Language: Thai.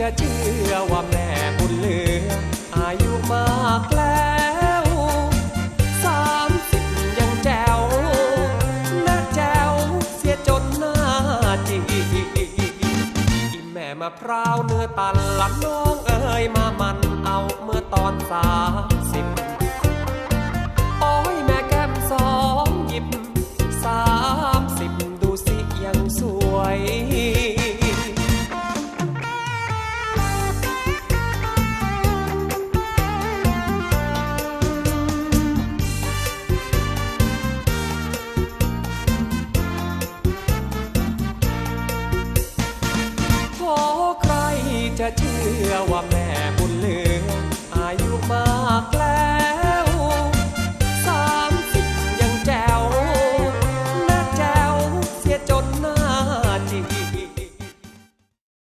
จะเชื่อว่าแม่บุญเหลือ อายุมากแล้วสามสิบยังแจวนะแจวเสียจนหน้าจีอีแม่มะพร้าวเนื้อตันลับน้องเอ๋ยมามัน เชื่อว่าแม่บุญเหลื